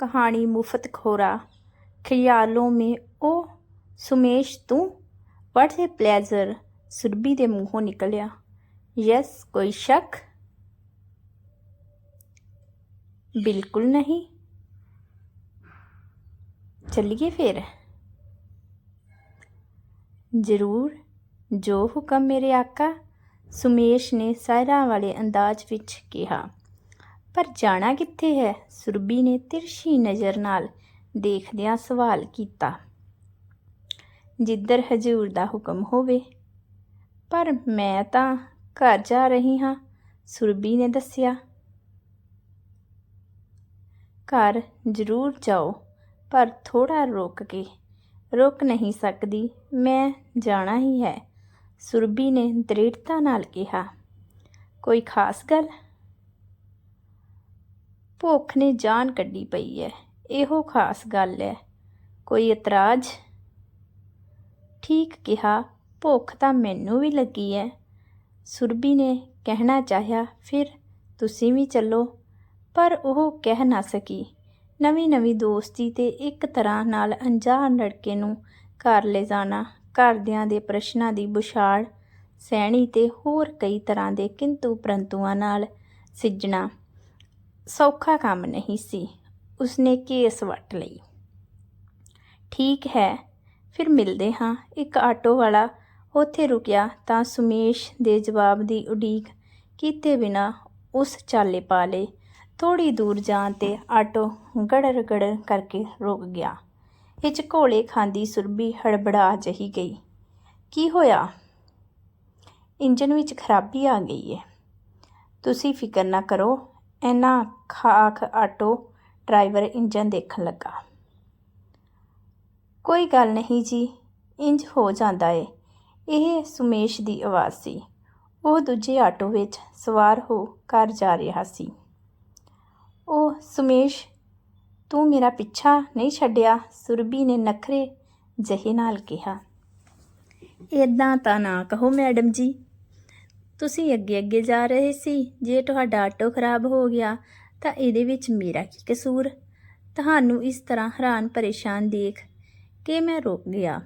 कहानी मुफ्त खोरा ख्यालों में ओ सुमेश तू व्हाट ए प्लेजर सुरभि ਦੇ ਮੂੰਹੋਂ ਨਿਕਲਿਆ ਯਸ ਕੋਈ ਸ਼ੱਕ ਬਿਲਕੁਲ ਨਹੀਂ ਚੱਲੀਏ ਫਿਰ ਜ਼ਰੂਰ ਜੋ ਹੁਕਮ ਮੇਰੇ ਆਕਾ ਸੁਮੇਸ਼ ਨੇ ਸਾਇਰਾਂ ਵਾਲੇ ਅੰਦਾਜ਼ ਵਿੱਚ ਕਿਹਾ ਪਰ ਜਾਣਾ ਕਿੱਥੇ ਹੈ? ਸੁਰਬੀ ਨੇ ਤਿਰਛੀ ਨਜ਼ਰ ਨਾਲ ਦੇਖਦਿਆਂ ਸਵਾਲ ਕੀਤਾ। ਜਿੱਧਰ ਹਜੂਰ ਦਾ ਹੁਕਮ ਹੋਵੇ। ਪਰ ਮੈਂ ਤਾਂ ਘਰ ਜਾ ਰਹੀ ਹਾਂ ਸੁਰਬੀ ਨੇ ਦੱਸਿਆ। ਘਰ ਜ਼ਰੂਰ ਜਾਓ, ਪਰ ਥੋੜਾ ਰੁਕ ਕੇ। ਰੁਕ ਨਹੀਂ ਸਕਦੀ, ਮੈਂ ਜਾਣਾ ਹੀ ਹੈ ਸੁਰਬੀ ਨੇ ਦ੍ਰਿੜਤਾ ਨਾਲ ਕਿਹਾ। ਕੋਈ ਖਾਸ ਗੱਲ? ਭੁੱਖ ਨੇ ਜਾਨ ਕੱਢੀ ਪਈ ਹੈ ਇਹੋ ਖਾਸ ਗੱਲ ਹੈ ਕੋਈ ਇਤਰਾਜ਼? ਠੀਕ ਕਿਹਾ, ਭੁੱਖ ਤਾਂ ਮੈਨੂੰ ਵੀ ਲੱਗੀ ਹੈ ਸੁਰਬੀ ਨੇ ਕਹਿਣਾ ਚਾਹਿਆ, ਫਿਰ ਤੁਸੀਂ ਵੀ ਚੱਲੋ। ਪਰ ਉਹ ਕਹਿ ਨਾ ਸਕੀ। ਨਵੀਂ ਨਵੀਂ ਦੋਸਤੀ ਤੇ ਇੱਕ ਤਰ੍ਹਾਂ ਨਾਲ ਅਣਜਾਣ ਲੜਕੇ ਨੂੰ ਘਰ ਲੈ ਜਾਣਾ, ਘਰਦਿਆਂ ਦੇ ਪ੍ਰਸ਼ਨਾਂ ਦੀ ਬੁਛਾੜ ਸਹਿਣੀ ਤੇ ਹੋਰ ਕਈ ਤਰ੍ਹਾਂ ਦੇ ਕਿੰਤੂ ਪਰੰਤੂਆਂ ਨਾਲ ਸਿੱਜਣਾ। ਸੌਖਾ ਕੰਮ ਨਹੀਂ ਸੀ। ਉਸਨੇ ਕੇਸ ਵੱਟ ਲਈ ਠੀਕ ਹੈ, ਫਿਰ ਮਿਲਦੇ ਹਾਂ। ਇੱਕ ਆਟੋ ਵਾਲਾ ਉੱਥੇ ਰੁਕਿਆ ਤਾਂ ਸੁਮੇਸ਼ ਦੇ ਜਵਾਬ ਦੀ ਉਡੀਕ ਕੀਤੇ ਬਿਨਾ ਉਸ ਚਾਲੇ ਪਾ ਲਏ ਥੋੜੀ ਦੂਰ ਜਾਣ ਤੇ ਆਟੋ ਗੜਰ ਗੜਰ ਕਰਕੇ ਰੁਕ ਗਿਆ। ਇਹ ਘੋਲੇ ਖਾਂਦੀ ਸੁਰਬੀ ਹੜਬੜਾ ਜਹੀ ਗਈ। ਕੀ ਹੋਇਆ? ਇੰਜਨ ਵਿੱਚ ਖਰਾਬੀ ਆ ਗਈ ਹੈ ਤੁਸੀਂ ਫਿਕਰ ਨਾ ਕਰੋ ਐਨਾ ਖਾਖ ਆਟੋ ਡਰਾਈਵਰ ਇੰਜਣ ਦੇਖਣ ਲੱਗਾ। ਕੋਈ ਗੱਲ ਨਹੀਂ ਜੀ, ਇੰਜ ਹੋ ਜਾਂਦਾ ਏ। ਇਹ ਸੁਮੇਸ਼ ਦੀ ਆਵਾਜ਼ ਸੀ। ਉਹ ਦੂਜੇ ਆਟੋ ਵਿੱਚ ਸਵਾਰ ਹੋ ਘਰ ਜਾ ਰਿਹਾ ਸੀ। ਉਹ ਸੁਮੇਸ਼, ਤੂੰ ਮੇਰਾ ਪਿੱਛਾ ਨਹੀਂ ਛੱਡਿਆ? ਸੁਰਭੀ ਨੇ ਨਖਰੇ ਜਹੇ ਨਾਲ ਕਿਹਾ। ਇਦਾਂ ਤਾਂ ਨਾ ਕਹੋ ਮੈਡਮ ਜੀ ਤੁਸੀਂ ਅੱਗੇ ਅੱਗੇ ਜਾ ਰਹੇ ਸੀ, ਜੇ ਤੁਹਾਡਾ ਆਟੋ ਖਰਾਬ ਹੋ ਗਿਆ, ਤਾਂ ਇਹਦੇ ਵਿੱਚ ਮੇਰਾ ਕੀ ਕਸੂਰ? ਤੁਹਾਨੂੰ ਇਸ ਤਰ੍ਹਾਂ ਹੈਰਾਨ ਪਰੇਸ਼ਾਨ ਦੇਖ ਕਿ ਮੈਂ ਰੁਕ ਗਿਆ।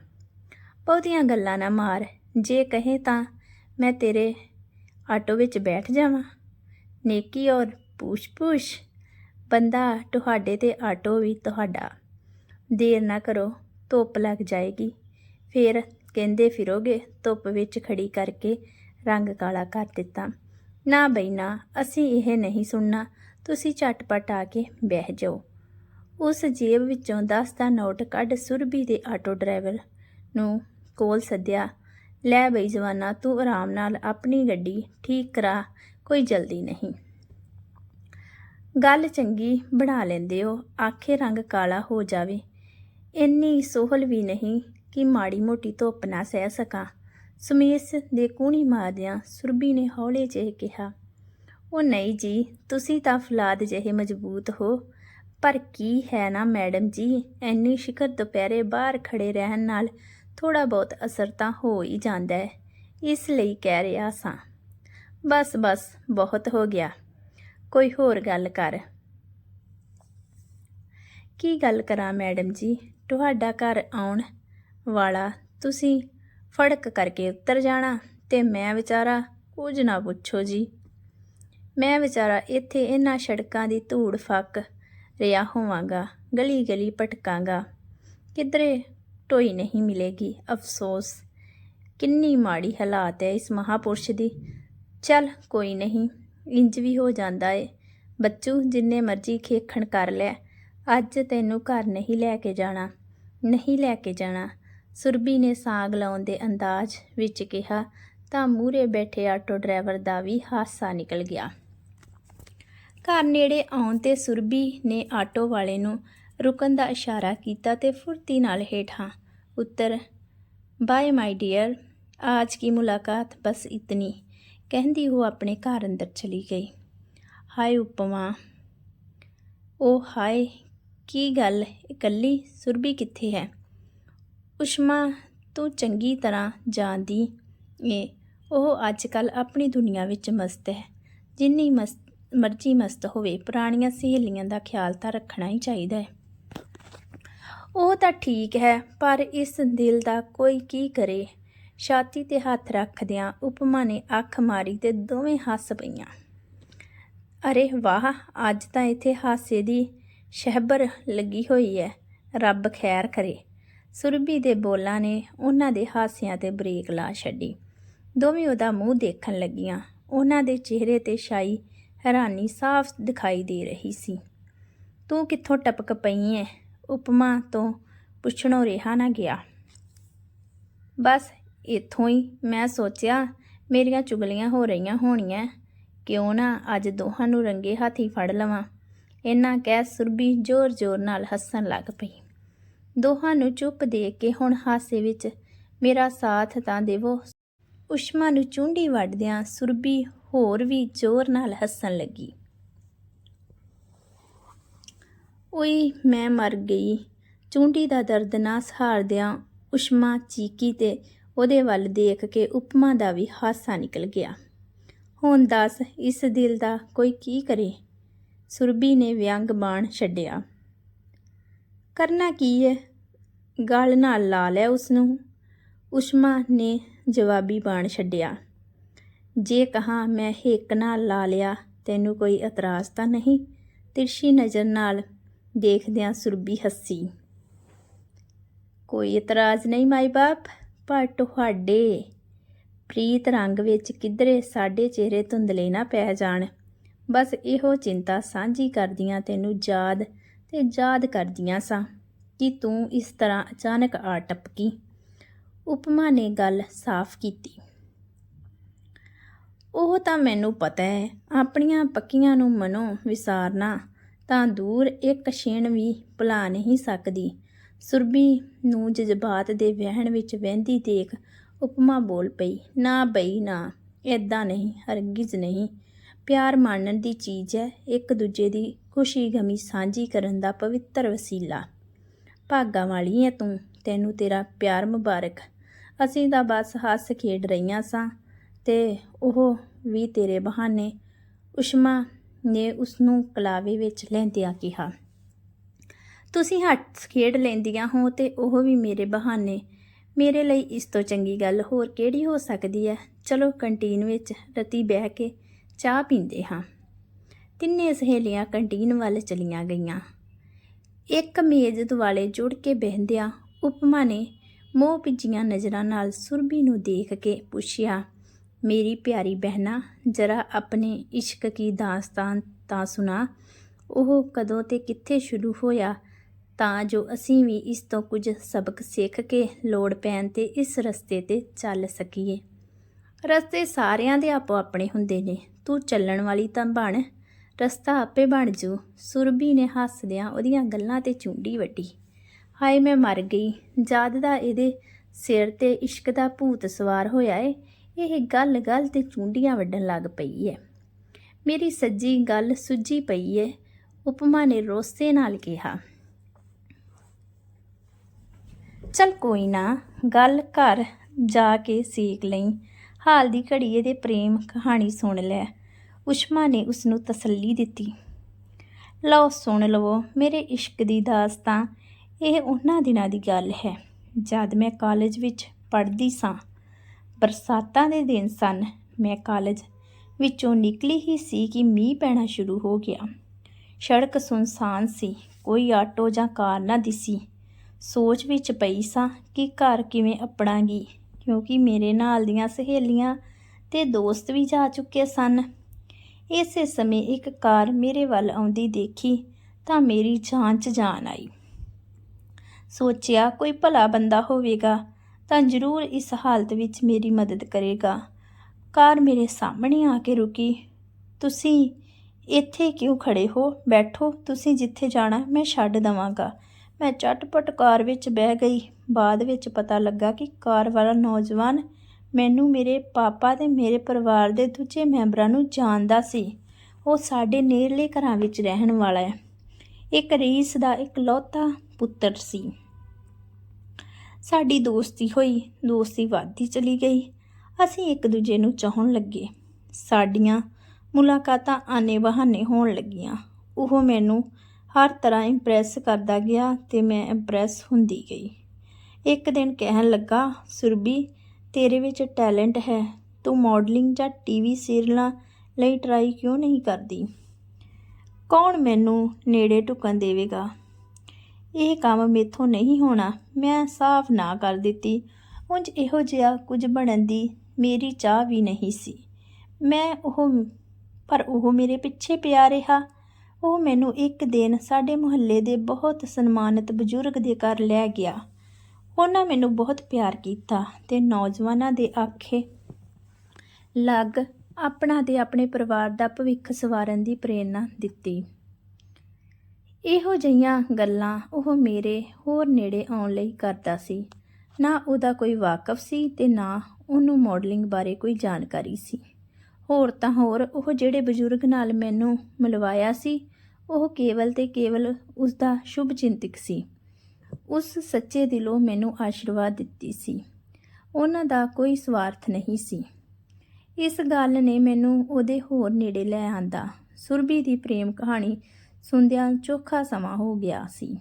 ਬਹੁਤੀਆਂ ਗੱਲਾਂ ਨਾ ਮਾਰ, ਜੇ ਕਹੇ ਤਾਂ ਮੈਂ ਤੇਰੇ ਆਟੋ ਵਿੱਚ ਬੈਠ ਜਾਵਾਂ। ਨੇਕੀ ਔਰ ਪੂਛ-ਪੂਛ ਬੰਦਾ ਤੁਹਾਡੇ ਤੇ ਆਟੋ ਵੀ ਤੁਹਾਡਾ। ਦੇਰ ਨਾ ਕਰੋ, ਧੁੱਪ ਲੱਗ ਜਾਏਗੀ। ਫਿਰ ਕਹਿੰਦੇ ਫਿਰੋਗੇ, ਧੁੱਪ ਵਿੱਚ ਖੜੀ ਕਰਕੇ ਰੰਗ ਕਾਲਾ ਕਰ ਦਿੱਤਾ। ਨਾ ਬਈ ਨਾ ਅਸੀਂ ਇਹ ਨਹੀਂ ਸੁਣਨਾ। ਤੁਸੀਂ ਝਟਪਟ ਆ ਕੇ ਬਹਿ ਜਾਓ। ਉਸ ਜੇਬ ਵਿੱਚੋਂ 10 ਦਾ ਨੋਟ ਕੱਢ ਸੁਰਬੀ ਦੇ ਆਟੋ ਡਰਾਈਵਰ ਨੂੰ ਕੋਲ ਸੱਦਿਆ। ਲੈ ਬਈ ਜਵਾਨਾ, ਤੂੰ ਆਰਾਮ ਨਾਲ ਆਪਣੀ ਗੱਡੀ ਠੀਕ ਕਰਾ, ਕੋਈ ਜਲਦੀ ਨਹੀਂ। ਗੱਲ ਚੰਗੀ ਬਣਾ ਲੈਂਦੇ ਹੋ, ਆਖੇ ਰੰਗ ਕਾਲਾ ਹੋ ਜਾਵੇ। ਇੰਨੀ ਸੋਹਲ ਵੀ ਨਹੀਂ ਕਿ ਮਾੜੀ ਮੋਟੀ ਧੁੱਪ ਨਾ ਸਹਿ ਸਕਾਂ। ਸੁਮੇਸ ਦੇ ਕੂਣੀ ਮਾਰਦਿਆਂ ਸੁਰਬੀ ਨੇ ਹੌਲੇ ਜਿਹੇ ਕਿਹਾ, ਉਹ ਨਹੀਂ ਜੀ, ਤੁਸੀਂ ਤਾਂ ਫਲਾਦ ਜਿਹੇ ਮਜ਼ਬੂਤ ਹੋ। ਪਰ ਕੀ ਹੈ ਨਾ ਮੈਡਮ ਜੀ ਐਨੀ ਸ਼ਿਕਰ ਦੁਪਹਿਰੇ ਬਾਹਰ ਖੜੇ ਰਹਿਣ ਨਾਲ ਥੋੜਾ ਬਹੁਤ ਅਸਰ ਤਾਂ ਹੋ ਹੀ ਜਾਂਦਾ ਹੈ, ਇਸ ਲਈ ਕਹਿ ਰਿਹਾ ਸਾਂ। ਬਸ ਬਸ, ਬਹੁਤ ਹੋ ਗਿਆ। ਕੋਈ ਹੋਰ ਗੱਲ ਕਰ। ਕੀ ਗੱਲ ਕਰਾਂ ਮੈਡਮ ਜੀ? ਤੁਹਾਡਾ ਘਰ ਆਉਣ ਵਾਲਾ ਤੁਸੀਂ ਫੜਕ ਕਰਕੇ ਉੱਤਰ ਜਾਣਾ ਤੇ ਮੈਂ ਵਿਚਾਰਾ, ਕੁਝ ਨਾ ਪੁੱਛੋ ਜੀ। ਮੈਂ ਵਿਚਾਰਾ, ਇੱਥੇ ਇਹਨਾਂ ਸੜਕਾਂ ਦੀ ਧੂੜ ਫੱਕ ਰਿਆ ਹੋਵਾਂਗਾ ਗਲੀ ਗਲੀ ਭਟਕਾਂਗਾ। ਕਿਧਰੇ ਟੋਈ ਨਹੀਂ ਮਿਲੇਗੀ, ਅਫਸੋਸ। ਕਿੰਨੀ ਮਾੜੀ ਹਾਲਾਤ ਹੈ ਇਸ ਮਹਾਪੁਰਸ਼ ਦੀ। ਚੱਲ ਕੋਈ ਨਹੀਂ, ਇੰਜ ਵੀ ਹੋ ਜਾਂਦਾ ਏ। ਬੱਚੂ, ਜਿੰਨੇ ਮਰਜ਼ੀ ਖੇਖਣ ਕਰ ਲੈ। ਅੱਜ ਤੈਨੂੰ ਘਰ ਨਹੀਂ ਲੈ ਕੇ ਜਾਣਾ, ਨਹੀਂ ਲੈ ਕੇ ਜਾਣਾ। ਸੁਰਭੀ ਨੇ ਸਾਗ ਲਾਉਣ ਦੇ ਅੰਦਾਜ਼ ਵਿੱਚ ਕਿਹਾ ਤਾਂ ਮੂਰੇ ਬੈਠੇ ਆਟੋ ਡਰਾਈਵਰ ਦਾ ਵੀ ਹਾਸਾ ਨਿਕਲ ਗਿਆ ਘਰ ਨੇੜੇ ਆਉਣ ਤੇ ਸੁਰਭੀ ਨੇ ਆਟੋ ਵਾਲੇ ਨੂੰ ਰੁਕਣ ਦਾ ਇਸ਼ਾਰਾ ਕੀਤਾ ਤੇ ਫੁਰਤੀ ਨਾਲ ਹੇਠਾਂ ਉੱਤਰ ਬਾਏ ਮਾਈ ਡੀਅਰ आज की मुलाकात बस इतनी ਕਹਿੰਦੀ ਉਹ ਆਪਣੇ ਘਰ ਅੰਦਰ ਚਲੀ ਗਈ ਹਾਏ ਉਪਮਾ ਉਹ ਹਾਏ ਕੀ ਗੱਲ ਇਕੱਲੀ ਸੁਰਭੀ ਕਿੱਥੇ ਹੈ ਉਸ਼ਮਾ ਤੂੰ ਚੰਗੀ ਤਰ੍ਹਾਂ ਜਾਣਦੀ ਏ। ਉਹ ਅੱਜ ਕੱਲ ਆਪਣੀ ਦੁਨੀਆ ਵਿੱਚ ਮਸਤ ਹੈ। ਜਿੰਨੀ ਮਸਤ ਮਰਜ਼ੀ ਮਸਤ ਹੋਵੇ, ਪੁਰਾਣੀਆਂ ਸਹੇਲੀਆਂ ਦਾ ਖਿਆਲ ਤਾਂ ਰੱਖਣਾ ਹੀ ਚਾਹੀਦਾ ਹੈ। ਉਹ ਤਾਂ ਠੀਕ ਹੈ, ਪਰ ਇਸ ਦਿਲ ਦਾ ਕੋਈ ਕੀ ਕਰੇ? ਛਾਤੀ ਤੇ ਹੱਥ ਰੱਖਦਿਆਂ ਉਪਮਾ ਨੇ ਅੱਖ ਮਾਰੀ ਤੇ ਦੋਵੇਂ ਹੱਸ ਪਈਆਂ। ਅਰੇ ਵਾਹ, ਅੱਜ ਤਾਂ ਇੱਥੇ ਹਾਸੇ ਦੀ ਸ਼ਹਿਬਰ ਲੱਗੀ ਹੋਈ ਹੈ। ਰੱਬ ਖੈਰ ਕਰੇ। ਸੁਰਭੀ ਦੇ ਬੋਲਾਂ ਨੇ ਉਹਨਾਂ ਦੇ ਹਾਸਿਆਂ ਤੇ ਬ੍ਰੇਕ ਲਾ ਛੱਡੀ। ਦੋਵੇਂ ਉਹਦਾ ਮੂੰਹ ਦੇਖਣ ਲੱਗੀਆਂ। ਉਹਨਾਂ ਦੇ ਚਿਹਰੇ ਤੇ ਛਾਈ ਹੈਰਾਨੀ ਸਾਫ਼ ਦਿਖਾਈ ਦੇ ਰਹੀ ਸੀ। ਤੂੰ ਕਿੱਥੋਂ ਟਪਕ ਪਈ ਐ ਉਪਮਾ ਤੋਂ ਪੁੱਛਣੋਂ ਰਿਹਾ ਨਾ ਗਿਆ। ਬਸ ਇੱਥੋਂ ਹੀ ਮੈਂ ਸੋਚਿਆ ਮੇਰੀਆਂ ਚੁਗਲੀਆਂ ਹੋ ਰਹੀਆਂ ਹੋਣੀਆਂ। ਕਿਉਂ ਨਾ ਅੱਜ ਦੋਹਾਂ ਨੂੰ ਰੰਗੇ ਹੱਥੀ ਫੜ ਲਵਾਂ? ਇੰਨਾ ਕਹਿ ਸੁਰਬੀ ਜ਼ੋਰ-ਜ਼ੋਰ ਨਾਲ ਹੱਸਣ ਲੱਗ ਪਈ। ਦੋਹਾਂ ਨੂੰ ਚੁੱਪ ਦੇਖ ਕੇ ਹੁਣ ਹਾਸੇ ਵਿੱਚ, ਮੇਰਾ ਸਾਥ ਤਾਂ ਦੇਵੋ। ਉਸ਼ਮਾ ਨੂੰ ਚੁੰਡੀ ਵੱਢਦਿਆਂ ਸੁਰਬੀ ਹੋਰ ਵੀ ਜ਼ੋਰ ਨਾਲ ਹੱਸਣ ਲੱਗੀ। ਓਏ ਮੈਂ ਮਰ ਗਈ। ਚੁੰਡੀ ਦਾ ਦਰਦ ਨਾ ਸਹਾਰਦਿਆਂ ਉਸ਼ਮਾ ਚੀਕੀ ਤੇ ਉਹਦੇ ਵੱਲ ਦੇਖ ਕੇ ਉਪਮਾ ਦਾ ਵੀ ਹਾਸਾ ਨਿਕਲ ਗਿਆ। ਹੁਣ ਦੱਸ, ਇਸ ਦਿਲ ਦਾ ਕੋਈ ਕੀ ਕਰੇ? ਸੁਰਬੀ ਨੇ ਵਿਅੰਗ ਬਾਣ ਛੱਡਿਆ। ਕਰਨਾ ਕੀ ਹੈ? ਗਲ ਨਾਲ ਲਾ ਲਿਆ ਉਸ ਨੂੰ ਉਸ਼ਮਾ ਨੇ ਜਵਾਬੀ ਬਾਣ ਛੱਡਿਆ, ਜੇ ਕਹਾ ਮੈਂ ਹੇਕ ਨਾਲ ਲਾ ਲਿਆ, ਤੈਨੂੰ ਕੋਈ ਇਤਰਾਜ਼ ਤਾਂ ਨਹੀਂ? ਤਿਰਸ਼ੀ ਨਜ਼ਰ ਨਾਲ ਦੇਖਦਿਆਂ ਸੁਰਬੀ ਹੱਸੀ, ਕੋਈ ਇਤਰਾਜ਼ ਨਹੀਂ ਮਾਈ ਬਾਪ, ਪਰ ਤੁਹਾਡੇ ਪ੍ਰੀਤ ਰੰਗ ਵਿੱਚ ਕਿਧਰੇ ਸਾਡੇ ਚਿਹਰੇ ਧੁੰਦਲੇ ਨਾ ਪੈ ਜਾਣ। ਬਸ ਇਹੋ ਚਿੰਤਾ ਸਾਂਝੀ ਕਰਦੀਆਂ ਤੈਨੂੰ ਯਾਦ ਤੇ ਯਾਦ ਕਰਦੀਆਂ ਸਾਂ ਕਿ ਤੂੰ ਇਸ ਤਰ੍ਹਾਂ ਅਚਾਨਕ ਆ ਟਪਕੀ। ਉਪਮਾ ਨੇ ਗੱਲ ਸਾਫ਼ ਕੀਤੀ। ਉਹ ਤਾਂ ਮੈਨੂੰ ਪਤਾ ਹੈ, ਆਪਣੀਆਂ ਪੱਕੀਆਂ ਨੂੰ ਮਨੋਂ ਵਿਸਾਰਨਾ ਤਾਂ ਦੂਰ ਇੱਕ ਛੇਣ ਵੀ ਭੁਲਾ ਨਹੀਂ ਸਕਦੀ। ਸੁਰਬੀ ਨੂੰ ਜਜ਼ਬਾਤ ਦੇ ਵਹਿਣ ਵਿੱਚ ਵਹਿੰਦੀ ਦੇਖ ਉਪਮਾ ਬੋਲ ਪਈ, ਨਾ ਬਈ, ਨਾ ਐਦਾਂ ਨਹੀਂ, ਹਰਗਿਜ਼ ਨਹੀਂ। ਪਿਆਰ ਮੰਨਣ ਦੀ ਚੀਜ਼ ਹੈ, ਇੱਕ ਦੂਜੇ ਦੀ ਖੁਸ਼ੀ ਗਮੀ ਸਾਂਝੀ ਕਰਨ ਦਾ ਪਵਿੱਤਰ ਵਸੀਲਾ। ਭਾਗਾ ਵਾਲੀ ਹੈ ਤੂੰ, ਤੈਨੂੰ ਤੇਰਾ ਪਿਆਰ ਮੁਬਾਰਕ। ਅਸੀਂ ਤਾਂ ਬਸ ਹੱਸ ਖੇਡ ਰਹੀਆਂ ਸਾਂ ਤੇ ਉਹ ਵੀ ਤੇਰੇ ਬਹਾਨੇ। ਉਸ਼ਮਾ ਨੇ ਉਸ ਨੂੰ ਕਲਾਵੇ ਵਿੱਚ ਲੈਂਦਿਆਂ ਕਿਹਾ, ਤੁਸੀਂ ਹੱਥ ਖੇਡ ਲੈਂਦੀਆਂ ਹੋ ਤੇ ਉਹ ਵੀ ਮੇਰੇ ਬਹਾਨੇ। ਮੇਰੇ ਲਈ ਇਸ ਤੋਂ ਚੰਗੀ ਗੱਲ ਹੋਰ ਕਿਹੜੀ ਹੋ ਸਕਦੀ ਹੈ? ਚਲੋ ਕੰਟੀਨ ਵਿੱਚ ਰਤੀ ਬਹਿ ਕੇ ਚਾਹ ਪੀਂਦੇ ਹਾਂ। ਤਿੰਨੇ ਸਹੇਲੀਆਂ ਕੰਟੀਨ ਵੱਲ ਚਲੀਆਂ ਗਈਆਂ। ਇੱਕ ਮੇਜ਼ ਦੁਆਲੇ ਜੁੜ ਕੇ ਬਹਿੰਦਿਆਂ ਉਪਮਾ ਨੇ ਮੋਹ ਭਿੱਜੀਆਂ ਨਜ਼ਰਾਂ ਨਾਲ ਸੁਰਬੀ ਨੂੰ ਦੇਖ ਕੇ ਪੁੱਛਿਆ, ਮੇਰੀ ਪਿਆਰੀ ਬਹਿਨਾ, ਜਰਾ ਆਪਣੇ ਇਸ਼ਕ ਕੀ ਦਾਸਤਾਨ ਤਾਂ ਸੁਣਾ, ਉਹ ਕਦੋਂ ਤੇ ਕਿੱਥੇ ਸ਼ੁਰੂ ਹੋਇਆ? ਤਾਂ ਜੋ ਅਸੀਂ ਵੀ ਇਸ ਤੋਂ ਕੁਝ ਸਬਕ ਸਿੱਖ ਕੇ ਲੋੜ ਪੈਣ ਤੇ ਇਸ ਰਸਤੇ ਤੇ ਚੱਲ ਸਕੀਏ। ਰਸਤੇ ਸਾਰਿਆਂ ਦੇ ਆਪੋ ਆਪਣੇ ਹੁੰਦੇ ਨੇ, ਤੂੰ ਚੱਲਣ ਵਾਲੀ ਤਾਂ ਬਣ। ਰਸਤਾ ਆਪੇ ਬਣ ਜੂ। ਸੁਰਬੀ ਨੇ ਹੱਸਦਿਆਂ ਉਹਦੀਆਂ ਗੱਲਾਂ ਤੇ ਚੁੰਡੀ ਵੱਡੀ ਹਾਏ, ਮੈਂ ਮਰ ਗਈ। ਜਦ ਦਾ ਇਹਦੇ ਸਿਰ ਤੇ ਇਸ਼ਕ ਦਾ ਭੂਤ ਸਵਾਰ ਹੋਇਆ ਏ। ਇਹ ਗੱਲ ਗੱਲ ਤੇ ਚੁੰਡੀਆਂ ਵੱਢਣ ਲੱਗ ਪਈ ਏ। ਮੇਰੀ ਸੱਜੀ ਗੱਲ ਸੁੱਜੀ ਪਈ ਏ। ਉਪਮਾ ਨੇ ਰੋਸੇ ਨਾਲ ਕਿਹਾ। ਚਲ ਕੋਈ ਨਾ, ਗੱਲ ਘਰ ਜਾ ਕੇ ਸੀਖ ਲਈ। ਹਾਲ ਦੀ ਘੜੀ ਇਹਦੇ ਪ੍ਰੇਮ ਕਹਾਣੀ ਸੁਣ ਲੈ। ਉਸ਼ਮਾ ਨੇ ਉਸ ਨੂੰ ਤਸੱਲੀ ਦਿੱਤੀ। ਲਓ, ਸੁਣ ਲਵੋ, ਮੇਰੇ ਇਸ਼ਕ ਦੀ ਦਾਸਤਾਂ ਇਹ ਉਹਨਾਂ ਦਿਨਾਂ ਦੀ ਗੱਲ ਹੈ। ਜਦ ਮੈਂ ਕਾਲਜ ਵਿੱਚ ਪੜ੍ਹਦੀ ਸਾਂ, ਬਰਸਾਤਾਂ ਦੇ ਦਿਨ ਸਨ, ਮੈਂ ਕਾਲਜ ਵਿੱਚੋਂ ਨਿਕਲੀ ਹੀ ਸੀ ਕਿ ਮੀਂਹ ਪੈਣਾ ਸ਼ੁਰੂ ਹੋ ਗਿਆ। ਸੜਕ ਸੁਨਸਾਨ ਸੀ, ਕੋਈ ਆਟੋ ਜਾਂ ਕਾਰ ਨਾ ਦਿਸੀ। ਸੋਚ ਵਿੱਚ ਪਈ ਸਾਂ ਕਿ ਘਰ ਕਿਵੇਂ ਅਪੜਾਂਗੀ ਕਿਉਂਕਿ ਮੇਰੇ ਨਾਲ ਦੀਆਂ ਸਹੇਲੀਆਂ ਤੇ ਦੋਸਤ ਵੀ ਜਾ ਚੁੱਕੇ ਸਨ। ਇਸੇ ਸਮੇਂ ਇੱਕ ਕਾਰ ਮੇਰੇ ਵੱਲ ਆਉਂਦੀ ਦੇਖੀ ਤਾਂ ਮੇਰੀ ਜਾਨ 'ਚ ਜਾਨ ਆਈ। ਸੋਚਿਆ, ਕੋਈ ਭਲਾ ਬੰਦਾ ਹੋਵੇਗਾ ਤਾਂ ਜ਼ਰੂਰ ਇਸ ਹਾਲਤ ਵਿੱਚ ਮੇਰੀ ਮਦਦ ਕਰੇਗਾ। ਕਾਰ ਮੇਰੇ ਸਾਹਮਣੇ ਆ ਕੇ ਰੁਕੀ। ਤੁਸੀਂ ਇੱਥੇ ਕਿਉਂ ਖੜੇ ਹੋ? ਬੈਠੋ, ਤੁਸੀਂ ਜਿੱਥੇ ਜਾਣਾ, ਮੈਂ ਛੱਡ ਦਵਾਂਗਾ। ਮੈਂ ਝਟਪਟ ਕਾਰ ਵਿੱਚ ਬਹਿ ਗਈ। ਬਾਅਦ ਵਿੱਚ ਪਤਾ ਲੱਗਾ ਕਿ ਕਾਰ ਵਾਲਾ ਨੌਜਵਾਨ ਮੈਨੂੰ ਮੇਰੇ ਪਾਪਾ ਤੇ ਮੇਰੇ ਪਰਿਵਾਰ ਦੇ ਦੂਜੇ ਮੈਂਬਰਾਂ ਨੂੰ ਜਾਣਦਾ ਸੀ। ਉਹ ਸਾਡੇ ਨੇੜਲੇ ਘਰਾਂ ਵਿੱਚ ਰਹਿਣ ਵਾਲਾ ਹੈ। ਇੱਕ ਰੀਸ ਦਾ ਇਕਲੌਤਾ ਪੁੱਤਰ ਸੀ। ਸਾਡੀ ਦੋਸਤੀ ਹੋਈ। ਦੋਸਤੀ ਵੱਧਦੀ ਚਲੀ ਗਈ। ਅਸੀਂ ਇੱਕ ਦੂਜੇ ਨੂੰ ਚਾਹਣ ਲੱਗੇ। ਸਾਡੀਆਂ ਮੁਲਾਕਾਤਾਂ ਆਨੇ ਬਹਾਨੇ ਹੋਣ ਲੱਗੀਆਂ। ਉਹ ਮੈਨੂੰ ਹਰ ਤਰ੍ਹਾਂ ਇੰਪ੍ਰੈਸ ਕਰਦਾ ਗਿਆ ਤੇ ਮੈਂ ਇੰਪ੍ਰੈਸ ਹੁੰਦੀ ਗਈ। ਇੱਕ ਦਿਨ ਕਹਿਣ ਲੱਗਾ, ਸੁਰਬੀ ਤੇਰੇ ਵਿੱਚ ਟੈਲੈਂਟ ਹੈ। ਤੂੰ ਮਾਡਲਿੰਗ ਜਾਂ ਟੀਵੀ ਸੀਰੀਅਲਾਂ ਲਈ ਟਰਾਈ ਕਿਉਂ ਨਹੀਂ ਕਰਦੀ? ਕੌਣ ਮੈਨੂੰ ਨੇੜੇ ਢੁਕਣ ਦੇਵੇਗਾ? ਇਹ ਕੰਮ ਮੇਥੋਂ ਨਹੀਂ ਹੋਣਾ। ਮੈਂ ਸਾਫ਼ ਨਾ ਕਰ ਦਿੱਤੀ। ਉਂਝ ਇਹੋ ਜਿਹਾ ਕੁਝ ਬਣਨ ਦੀ ਮੇਰੀ ਚਾਹ ਵੀ ਨਹੀਂ ਸੀ। ਮੈਂ ਉਹ, ਪਰ ਉਹ ਮੇਰੇ ਪਿੱਛੇ ਪਿਆ ਰਿਹਾ। ਉਹ ਮੈਨੂੰ ਇੱਕ ਦਿਨ ਸਾਡੇ ਮੁਹੱਲੇ ਦੇ ਬਹੁਤ ਸਨਮਾਨਿਤ ਬਜ਼ੁਰਗ ਦੇ ਘਰ ਲੈ ਗਿਆ। ਉਹਨਾਂ ਮੈਨੂੰ ਬਹੁਤ ਪਿਆਰ ਕੀਤਾ ਤੇ ਨੌਜਵਾਨਾਂ ਦੇ ਆਖੇ, ਲੱਗ, ਆਪਣਾ ਤੇ ਆਪਣੇ ਪਰਿਵਾਰ ਦਾ ਭਵਿੱਖ ਸਵਾਰਨ ਦੀ ਪ੍ਰੇਰਣਾ ਦਿੱਤੀ। ਇਹੋ ਜਿਹੀਆਂ ਗੱਲਾਂ ਉਹ ਮੇਰੇ ਹੋਰ ਨੇੜੇ ਆਉਣ ਲਈ ਕਰਦਾ ਸੀ। ਨਾ ਉਹਦਾ ਕੋਈ ਵਾਕਫ ਸੀ ਤੇ ਨਾ ਉਹਨੂੰ ਮਾਡਲਿੰਗ ਬਾਰੇ ਕੋਈ ਜਾਣਕਾਰੀ ਸੀ। ਹੋਰ ਤਾਂ ਹੋਰ ਉਹ ਜਿਹੜੇ ਬਜ਼ੁਰਗ ਨਾਲ ਮੈਨੂੰ ਮਿਲਵਾਇਆ ਸੀ, ਉਹ ਕੇਵਲ ਤੇ ਕੇਵਲ ਉਸ ਦਾ ਸ਼ੁਭ ਚਿੰਤਕ ਸੀ। ਉਸ ਸੱਚੇ ਦਿਲੋਂ ਮੈਨੂੰ ਆਸ਼ੀਰਵਾਦ ਦਿੱਤੀ ਸੀ। ਉਹਨਾਂ ਦਾ ਕੋਈ ਸਵਾਰਥ ਨਹੀਂ ਸੀ। ਇਸ ਗੱਲ ਨੇ ਮੈਨੂੰ ਉਹਦੇ ਹੋਰ ਨੇੜੇ ਲੈ ਆਂਦਾ। ਸੁਰਬੀ ਦੀ ਪ੍ਰੇਮ ਕਹਾਣੀ ਸੁਣਦਿਆਂ ਚੋਖਾ ਸਮਾਂ ਹੋ ਗਿਆ ਸੀ।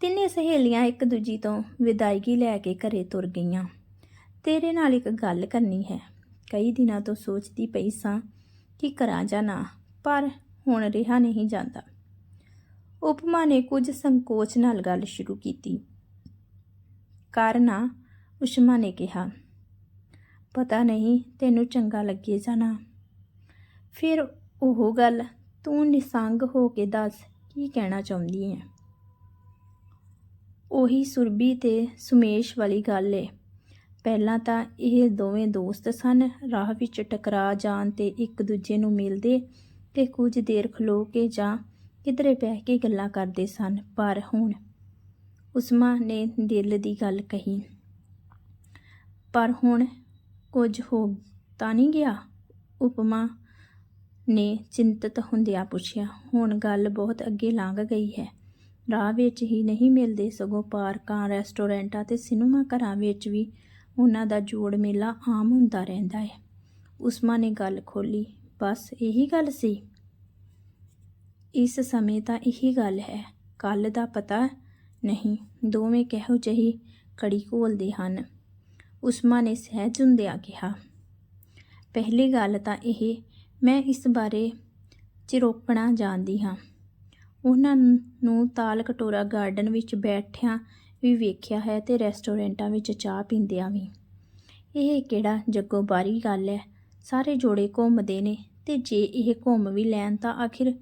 ਤਿੰਨੇ ਸਹੇਲੀਆਂ ਇੱਕ ਦੂਜੀ ਤੋਂ ਵਿਦਾਇਗੀ ਲੈ ਕੇ ਘਰੇ ਤੁਰ ਗਈਆਂ। ਤੇਰੇ ਨਾਲ ਇੱਕ ਗੱਲ ਕਰਨੀ ਹੈ। ਕਈ ਦਿਨਾਂ ਤੋਂ ਸੋਚਦੀ ਪਈ ਸਾਂ ਕਿ ਕਰਾਂ ਜਾਂ ਨਾ, ਪਰ ਹੁਣ ਰਿਹਾ ਨਹੀਂ ਜਾਂਦਾ। ਉਪਮਾ ਨੇ ਕੁਝ ਸੰਕੋਚ ਨਾਲ ਗੱਲ ਸ਼ੁਰੂ ਕੀਤੀ। ਕਾਰਨਾ ਉਸ਼ਮਾ ਨੇ ਕਿਹਾ, ਪਤਾ ਨਹੀਂ, ਤੈਨੂੰ ਚੰਗਾ ਲੱਗੇ ਜਾਂ ਨਾ। ਫਿਰ ਉਹ ਗੱਲ, ਤੂੰ ਨਿਸੰਗ ਹੋ ਕੇ ਦੱਸ, ਕੀ ਕਹਿਣਾ ਚਾਹੁੰਦੀ ਹੈ ਉਹੀ ਸੁਰਬੀ ਤੇ ਸੁਮੇਸ਼ ਵਾਲੀ ਗੱਲ ਏ। ਪਹਿਲਾਂ ਤਾਂ ਇਹ ਦੋਵੇਂ ਦੋਸਤ ਸਨ, ਰਾਹ ਵਿੱਚ ਟਕਰਾ ਜਾਣ ਤੇ ਇੱਕ ਦੂਜੇ ਨੂੰ ਮਿਲਦੇ ਤੇ ਕੁਝ ਦੇਰ ਖਲੋ ਕੇ ਜਾਂ ਕਿਧਰੇ ਬਹਿ ਕੇ ਗੱਲਾਂ ਕਰਦੇ ਸਨ, ਪਰ ਹੁਣ ਉਸਮਾ ਨੇ ਦਿਲ ਦੀ ਗੱਲ ਕਹੀ। ਪਰ ਹੁਣ ਕੁਝ ਹੋ ਤਾਂ ਨਹੀਂ ਗਿਆ? ਉਪਮਾ ਨੇ ਚਿੰਤਤ ਹੁੰਦਿਆਂ ਪੁੱਛਿਆ। ਹੁਣ ਗੱਲ ਬਹੁਤ ਅੱਗੇ ਲੰਘ ਗਈ ਹੈ। ਰਾਹ ਵਿੱਚ ਹੀ ਨਹੀਂ ਮਿਲਦੇ ਸਗੋਂ ਪਾਰਕਾਂ, ਰੈਸਟੋਰੈਂਟਾਂ ਤੇ ਸਿਨੇਮਾ ਘਰਾਂ ਵਿੱਚ ਵੀ ਉਹਨਾਂ ਦਾ ਜੋੜ ਮੇਲਾ ਆਮ ਹੁੰਦਾ ਰਹਿੰਦਾ ਹੈ। ਉਸਮਾ ਨੇ ਗੱਲ ਖੋਲੀ ਬਸ ਇਹੀ ਗੱਲ ਸੀ। ਇਸ ਸਮੇਂ ਤਾਂ ਇਹੀ ਗੱਲ ਹੈ, ਕੱਲ੍ਹ ਦਾ ਪਤਾ ਨਹੀਂ, ਦੋਵੇਂ ਕਿਹੋ ਜਿਹੀ ਘੜੀ ਘੋਲਦੇ ਹਨ। ਉਸਮਾ ਨੇ ਸਹਿਜ ਹੁੰਦਿਆਂ ਕਿਹਾ, ਪਹਿਲੀ ਗੱਲ ਤਾਂ ਇਹ, ਮੈਂ ਇਸ ਬਾਰੇ ਚਿਰੋਕਣਾ ਜਾਣਦੀ ਹਾਂ। ਉਹਨਾਂ ਨੂੰ ਤਾਲਕਟੋਰਾ ਗਾਰਡਨ ਵਿੱਚ ਬੈਠਿਆਂ ਵੀ ਵੇਖਿਆ ਹੈ ਤੇ ਰੈਸਟੋਰੈਂਟਾਂ ਵਿੱਚ ਚਾਹ ਪੀਂਦਿਆਂ ਵੀ। ਇਹ ਕਿਹੜਾ ਜੱਗੋ ਬਾਹਰੀ ਗੱਲ ਹੈ? ਸਾਰੇ ਜੋੜੇ ਘੁੰਮਦੇ ਨੇ ਤੇ ਜੇ ਇਹ ਘੁੰਮ ਵੀ ਲੈਣ ਤਾਂ ਆਖਿਰ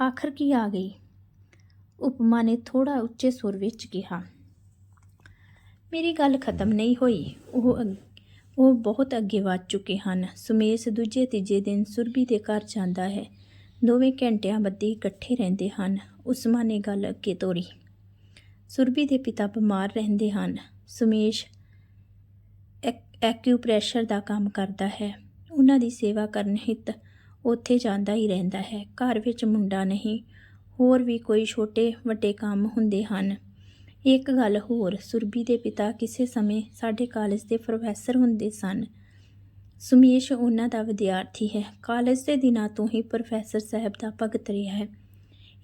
ਆਖਰ ਕੀ ਆ ਗਈ? ਉਪਮਾ ਨੇ ਥੋੜਾ ਉੱਚੇ ਸੁਰ ਵਿੱਚ ਕਿਹਾ, ਮੇਰੀ ਗੱਲ ਖਤਮ ਨਹੀਂ ਹੋਈ। ਉਹ ਅੱਗ- ਉਹ ਬਹੁਤ ਅੱਗੇ ਵੱਧ ਚੁੱਕੇ ਹਨ। ਸੁਮੇਸ਼ ਦੂਜੇ ਤੀਜੇ ਦਿਨ ਸੁਰਬੀ ਦੇ ਘਰ ਜਾਂਦਾ ਹੈ। ਦੋਵੇਂ ਘੰਟਿਆਂ ਬੱਧੀ ਇਕੱਠੇ ਰਹਿੰਦੇ ਹਨ। ਉਸਮਾ ਨੇ ਗੱਲ ਅੱਗੇ ਤੋਰੀ। ਸੁਰਬੀ ਦੇ ਪਿਤਾ ਬਿਮਾਰ ਰਹਿੰਦੇ ਹਨ। ਸੁਮੇਸ਼ ਐਕ- ਐਕਿਊਪ੍ਰੈਸ਼ਰ ਦਾ ਕੰਮ ਕਰਦਾ ਹੈ। ਉਹਨਾਂ ਦੀ ਸੇਵਾ ਕਰਨ ਹਿੱਤ ਉੱਥੇ ਜਾਂਦਾ ਹੀ ਰਹਿੰਦਾ ਹੈ। ਘਰ ਵਿੱਚ ਮੁੰਡਾ ਨਹੀਂ, ਹੋਰ ਵੀ ਕੋਈ ਛੋਟੇ ਵੱਡੇ ਕੰਮ ਹੁੰਦੇ ਹਨ। ਇੱਕ ਗੱਲ ਹੋਰ ਸੁਰਬੀ ਦੇ ਪਿਤਾ ਕਿਸੇ ਸਮੇਂ ਸਾਡੇ ਕਾਲਜ ਦੇ ਪ੍ਰੋਫੈਸਰ ਹੁੰਦੇ ਸਨ। ਸੁਮੇਸ਼ ਉਹਨਾਂ ਦਾ ਵਿਦਿਆਰਥੀ ਹੈ। ਕਾਲਜ ਦੇ ਦਿਨਾਂ ਤੋਂ ਹੀ ਪ੍ਰੋਫੈਸਰ ਸਾਹਿਬ ਦਾ ਭਗਤ ਰਿਹਾ ਹੈ।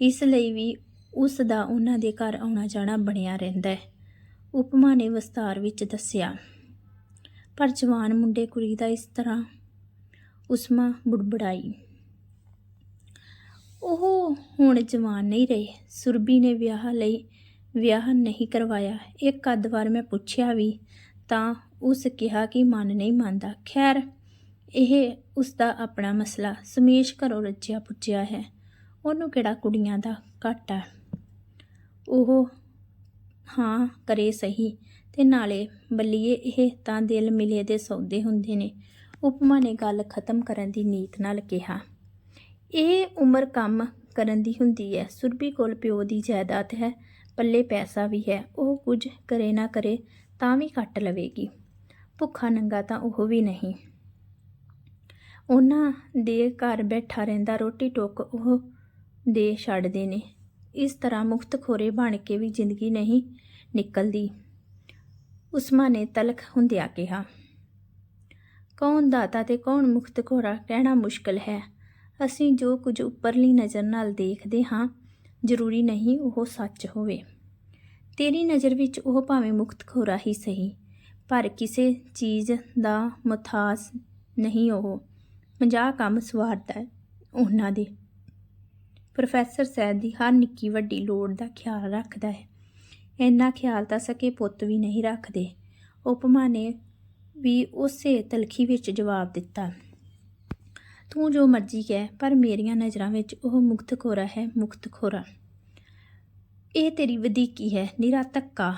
ਇਸ ਲਈ ਵੀ ਉਸ ਦਾ ਉਹਨਾਂ ਦੇ ਘਰ ਆਉਣਾ ਜਾਣਾ ਬਣਿਆ ਰਹਿੰਦਾ ਹੈ। ਉਪਮਾ ਨੇ ਵਿਸਤਾਰ ਵਿੱਚ ਦੱਸਿਆ, ਪਰ ਜਵਾਨ ਮੁੰਡੇ ਕੁੜੀ ਦਾ ਇਸ ਤਰ੍ਹਾਂ ਉਸਮਾ ਬੁੜਬੜਾਈ। ਉਹ ਹੁਣ ਜਵਾਨ ਨਹੀਂ ਰਹੇ। ਸੁਰਬੀ ਨੇ ਵਿਆਹ ਲਈ ਵਿਆਹ ਨਹੀਂ ਕਰਵਾਇਆ। ਇੱਕ ਅੱਧ ਵਾਰ ਮੈਂ ਪੁੱਛਿਆ ਵੀ, ਤਾਂ ਉਸ ਕਿਹਾ ਕਿ ਮਨ ਨਹੀਂ ਮੰਨਦਾ। ਖੈਰ, ਇਹ ਉਸ ਦਾ ਆਪਣਾ ਮਸਲਾ। ਸਮੇਸ਼ ਘਰੋਂ ਰੱਜਿਆ ਪੁੱਜਿਆ ਹੈ। ਉਹਨੂੰ ਕਿਹੜਾ ਕੁੜੀਆਂ ਦਾ ਘਾਟਾ ਉਹ ਹਾਂ ਕਰੇ ਸਹੀ ਤੇ ਨਾਲੇ ਬੱਲੀਏ ਇਹ ਤਾਂ ਦਿਲ ਮਿਲੇ ਦੇ ਸੌਦੇ ਹੁੰਦੇ ਨੇ। ਉਪਮਾ ਨੇ ਗੱਲ ਖਤਮ ਕਰਨ ਦੀ ਨੀਤ ਨਾਲ ਕਿਹਾ, ਇਹ ਉਮਰ ਕੰਮ ਕਰਨ ਦੀ ਹੁੰਦੀ ਹੈ। ਸੁਰਬੀ ਕੋਲ ਪਿਓ ਦੀ ਜਾਇਦਾਦ ਹੈ, ਪੱਲੇ ਪੈਸਾ ਵੀ ਹੈ। ਉਹ ਕੁਝ ਕਰੇ ਨਾ ਕਰੇ ਤਾਂ ਵੀ ਕੱਟ ਲਵੇਗੀ। ਭੁੱਖਾ ਨੰਗਾ ਤਾਂ ਉਹ ਵੀ ਨਹੀਂ। ਉਹਨਾਂ ਦੇ ਘਰ ਬੈਠਾ ਰਹਿੰਦਾ ਰੋਟੀ ਟੋਕ ਉਹ ਦੇ ਛੱਡਦੇ ਨੇ। ਇਸ ਤਰ੍ਹਾਂ ਮੁਫਤ ਖੋਰੇ ਬਣ ਕੇ ਵੀ ਜ਼ਿੰਦਗੀ ਨਹੀਂ ਨਿਕਲਦੀ। ਉਸਮਾ ਨੇ ਤਲਖ ਹੁੰਦਿਆਂ ਕਿਹਾ ਕੌਣ ਦਾਤਾ ਤੇ ਕੌਣ ਮੁਖਤਖੋਰਾ ਕਹਿਣਾ ਮੁਸ਼ਕਲ ਹੈ। ਅਸੀਂ ਜੋ ਕੁਝ ਉੱਪਰਲੀ ਨਜ਼ਰ ਨਾਲ ਦੇਖਦੇ ਹਾਂ, ਜ਼ਰੂਰੀ ਨਹੀਂ ਉਹ ਸੱਚ ਹੋਵੇ। ਤੇਰੀ ਨਜ਼ਰ ਵਿੱਚ ਉਹ ਭਾਵੇਂ ਮੁਖਤਖੋਰਾ ਹੀ ਸਹੀ, ਪਰ ਕਿਸੇ ਚੀਜ਼ ਦਾ ਮੁਥਾਸ ਨਹੀਂ ਉਹ। 50 ਕੰਮ ਸਵਾਰਦਾ ਹੈ ਉਹਨਾਂ ਦੇ। ਪ੍ਰੋਫੈਸਰ ਸੈਦ ਦੀ ਹਰ ਨਿੱਕੀ ਵੱਡੀ ਲੋੜ ਦਾ ਖਿਆਲ ਰੱਖਦਾ ਹੈ। ਇੰਨਾ ਖਿਆਲ ਤਾਂ ਸਕੇ ਪੁੱਤ ਵੀ ਨਹੀਂ ਰੱਖਦੇ। ਉਪਮਾ ਨੇ ਵੀ ਉਸੇ ਤਲਖੀ ਵਿੱਚ ਜਵਾਬ ਦਿੱਤਾ। ਤੂੰ ਜੋ ਮਰਜ਼ੀ ਕਹਿ, ਪਰ ਮੇਰੀਆਂ ਨਜ਼ਰਾਂ ਵਿੱਚ ਉਹ ਮੁਕਤਖੋਰਾ ਹੈ ਮੁਕਤਖੋਰਾ ਇਹ ਤੇਰੀ ਵਧੀਕੀ ਹੈ ਨਿਰਾ ਧੱਕਾ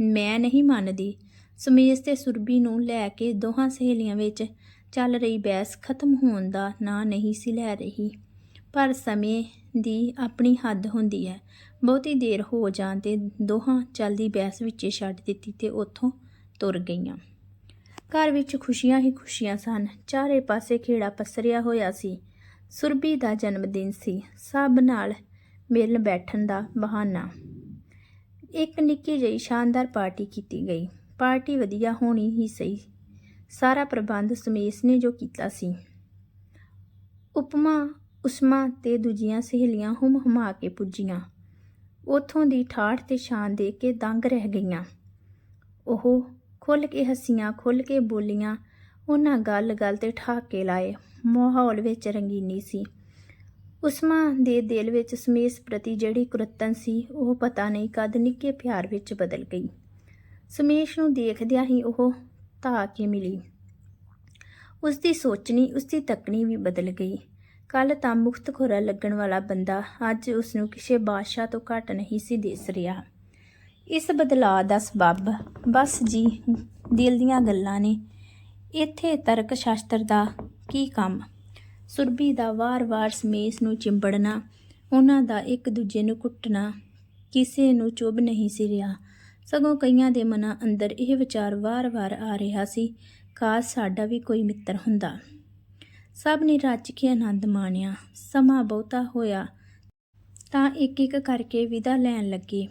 ਮੈਂ ਨਹੀਂ ਮੰਨਦੀ। ਸਮੇਸ਼ ਤੇ ਸੁਰਬੀ ਨੂੰ ਲੈ ਕੇ ਦੋਹਾਂ ਸਹੇਲੀਆਂ ਵਿੱਚ ਚੱਲ ਰਹੀ ਬਹਿਸ ਖਤਮ ਹੋਣ ਦਾ ਨਾਂ ਨਹੀਂ ਸੀ ਲੈ ਰਹੀ। ਪਰ ਸਮੇਂ ਦੀ ਆਪਣੀ ਹੱਦ ਹੁੰਦੀ ਹੈ। ਬਹੁਤੀ ਦੇਰ ਹੋ ਜਾਣ ਤੇ ਦੋਹਾਂ ਚੱਲਦੀ ਬਹਿਸ ਵਿੱਚ ਛੱਡ ਦਿੱਤੀ ਤੇ ਉੱਥੋਂ ਤੁਰ ਗਈਆਂ। ਘਰ ਵਿੱਚ ਖੁਸ਼ੀਆਂ ਹੀ ਖੁਸ਼ੀਆਂ ਸਨ। ਚਾਰੇ ਪਾਸੇ ਖੇੜਾ ਪਸਰਿਆ ਹੋਇਆ ਸੀ। ਸੁਰਬੀ ਦਾ ਜਨਮ ਦਿਨ ਸੀ। ਸਭ ਨਾਲ ਮਿਲਣ ਬੈਠਣ ਦਾ ਬਹਾਨਾ। ਇੱਕ ਨਿੱਕੀ ਜਿਹੀ ਸ਼ਾਨਦਾਰ ਪਾਰਟੀ ਕੀਤੀ ਗਈ। ਪਾਰਟੀ ਵਧੀਆ ਹੋਣੀ ਹੀ ਸਹੀ। ਸਾਰਾ ਪ੍ਰਬੰਧ ਸਮੇਸ਼ ਨੇ ਜੋ ਕੀਤਾ ਸੀ। ਉਪਮਾ, ਉਸਮਾ ਤੇ ਦੂਜੀਆਂ ਸਹੇਲੀਆਂ ਹੁਮ ਹੁਮਾ ਕੇ ਪੁੱਜੀਆਂ। ਉਥੋਂ ਦੀ ਠਾਠ ਤੇ ਸ਼ਾਨ ਦੇਖ ਕੇ ਦੰਗ ਰਹਿ ਗਈਆਂ। ਉਹ ਖੁੱਲ ਕੇ ਹੱਸੀਆਂ ਖੁੱਲ ਕੇ ਬੋਲੀਆਂ, ਉਹਨਾਂ ਗੱਲ-ਗੱਲ ਤੇ ਠਾਕੇ ਲਾਏ। ਮਾਹੌਲ ਵਿੱਚ ਰੰਗੀਨੀ ਸੀ। ਉਸਮਾ ਦੇ ਦਿਲ ਵਿੱਚ ਸਮੇਸ਼ ਪ੍ਰਤੀ ਜਿਹੜੀ ਕੁਰਤਨ ਸੀ, ਉਹ ਪਤਾ ਨਹੀਂ ਕਦ ਨਿੱਕੇ ਪਿਆਰ ਵਿੱਚ ਬਦਲ ਗਈ। ਸਮੇਸ਼ ਨੂੰ ਦੇਖਦਿਆਂ ਹੀ ਉਹ ਧਾ ਕੇ ਮਿਲੀ। ਉਸ ਦੀ ਸੋਚਣੀ ਉਸ ਦੀ ਤੱਕਣੀ ਵੀ ਬਦਲ ਗਈ। ਕੱਲ ਤਾਂ ਮੁਖਤ ਖੋਰਾ ਲੱਗਣ ਵਾਲਾ ਬੰਦਾ ਅੱਜ ਉਸ ਨੂੰ ਕਿਸੇ ਬਾਦਸ਼ਾਹ ਤੋਂ ਘੱਟ ਨਹੀਂ ਸੀ ਦਿਸ ਰਿਹਾ। ਇਸ ਬਦਲਾਅ ਦਾ ਸਬੱਬ ਬਸ ਜੀ ਦਿਲ ਦੀਆਂ ਗੱਲਾਂ ਨੇ। ਇੱਥੇ ਤਰਕ ਸ਼ਾਸਤਰ ਦਾ ਕੀ ਕੰਮ? ਸੁਰਬੀ ਦਾ ਵਾਰ-ਵਾਰ ਸਮੇਸ ਨੂੰ ਚਿੰਬੜਨਾ, ਉਹਨਾਂ ਦਾ ਇੱਕ ਦੂਜੇ ਨੂੰ ਕੁੱਟਣਾ, ਕਿਸੇ ਨੂੰ ਚੁੱਭ ਨਹੀਂ ਸੀ ਰਿਹਾ। ਸਗੋਂ ਕਈਆਂ ਦੇ ਮਨਾਂ ਅੰਦਰ ਇਹ ਵਿਚਾਰ ਵਾਰ-ਵਾਰ ਆ ਰਿਹਾ ਸੀ, ਕਾਸ਼ ਸਾਡਾ ਵੀ ਕੋਈ ਮਿੱਤਰ ਹੁੰਦਾ। ਸਭ ਨੇ ਰੱਜ ਕੇ ਆਨੰਦ ਮਾਣਿਆ। ਸਮਾਂ ਬਹੁਤਾ ਹੋਇਆ ਤਾਂ ਇੱਕ ਇੱਕ ਕਰਕੇ ਵਿਦਾ ਲੈਣ ਲੱਗੇ।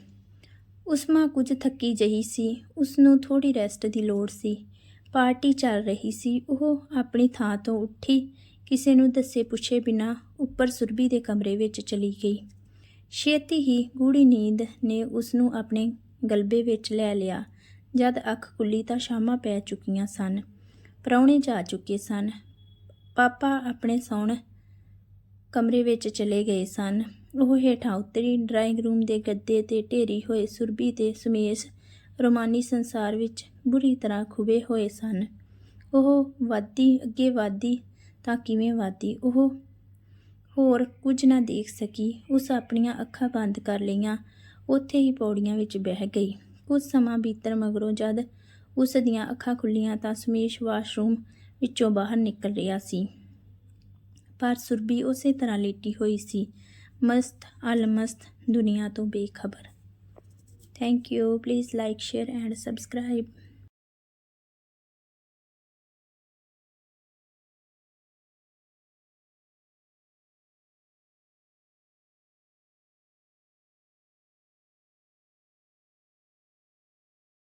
ਉਸਮਾ ਕੁਝ ਥੱਕੀ ਜਹੀ ਸੀ ਉਸ ਨੂੰ ਥੋੜੀ ਰੈਸਟ ਦੀ ਲੋੜ ਸੀ। ਪਾਰਟੀ ਚੱਲ ਰਹੀ ਸੀ, ਉਹ ਆਪਣੀ ਥਾਂ ਤੋਂ ਉੱਠੀ, ਕਿਸੇ ਨੂੰ ਦੱਸੇ ਪੁੱਛੇ ਬਿਨਾ ਉੱਪਰ ਸੁਰਬੀ ਦੇ ਕਮਰੇ ਵਿੱਚ ਚਲੀ ਗਈ। ਛੇਤੀ ਹੀ ਗੂੜੀ ਨੀਂਦ ਨੇ ਉਸ ਨੂੰ ਆਪਣੇ ਗਲਬੇ ਵਿੱਚ ਲੈ ਲਿਆ। ਜਦ ਅੱਖ ਖੁੱਲੀ ਤਾਂ ਸ਼ਾਮਾਂ ਪੈ ਚੁੱਕੀਆਂ ਸਨ। ਪ੍ਰਾਹੁਣੇ ਜਾ ਚੁੱਕੇ ਸਨ। ਪਾਪਾ ਆਪਣੇ ਸੌਣ ਕਮਰੇ ਵਿੱਚ ਚਲੇ ਗਏ ਸਨ। ਉਹ ਹੇਠਾਂ ਉਤਰੀ ਡਰਾਇੰਗ ਰੂਮ ਦੇ ਗੱਦੇ ਤੇ ਢੇਰੀ ਹੋਏ ਸੁਰਬੀ ਤੇ ਸੁਮੇਸ਼ ਰੋਮਾਨੀ ਸੰਸਾਰ ਵਿੱਚ ਬੁਰੀ ਤਰ੍ਹਾਂ ਖੁਬੇ ਹੋਏ ਸਨ। ਉਹ ਵਾਦੀ, ਅੱਗੇ ਵਾਦੀ, ਤਾਂ ਕਿਵੇਂ ਵਾਦੀ? ਉਹ ਹੋਰ ਕੁਝ ਨਾ ਦੇਖ ਸਕੀ। ਉਸ ਆਪਣੀਆਂ ਅੱਖਾਂ ਬੰਦ ਕਰ ਲਈਆਂ। ਉੱਥੇ ਹੀ ਪੌੜੀਆਂ ਵਿੱਚ ਬਹਿ ਗਈ। ਕੁਝ ਸਮਾਂ ਬੀਤਣ ਮਗਰੋਂ ਜਦ ਉਸ ਦੀਆਂ ਅੱਖਾਂ ਖੁੱਲੀਆਂ ਤਾਂ ਸੁਮੇਸ਼ ਵਾਸ਼ਰੂਮ ਵਿੱਚੋਂ ਬਾਹਰ ਨਿਕਲ ਰਿਹਾ ਸੀ। ਪਰ ਸੁਰਬੀ ਉਸੇ ਤਰ੍ਹਾਂ ਲੇਟੀ ਹੋਈ ਸੀ। ਮਸਤ ਅਲਮਸਤ ਦੁਨੀਆ ਤੋਂ ਬੇਖਬਰ। Thank you please like share and subscribe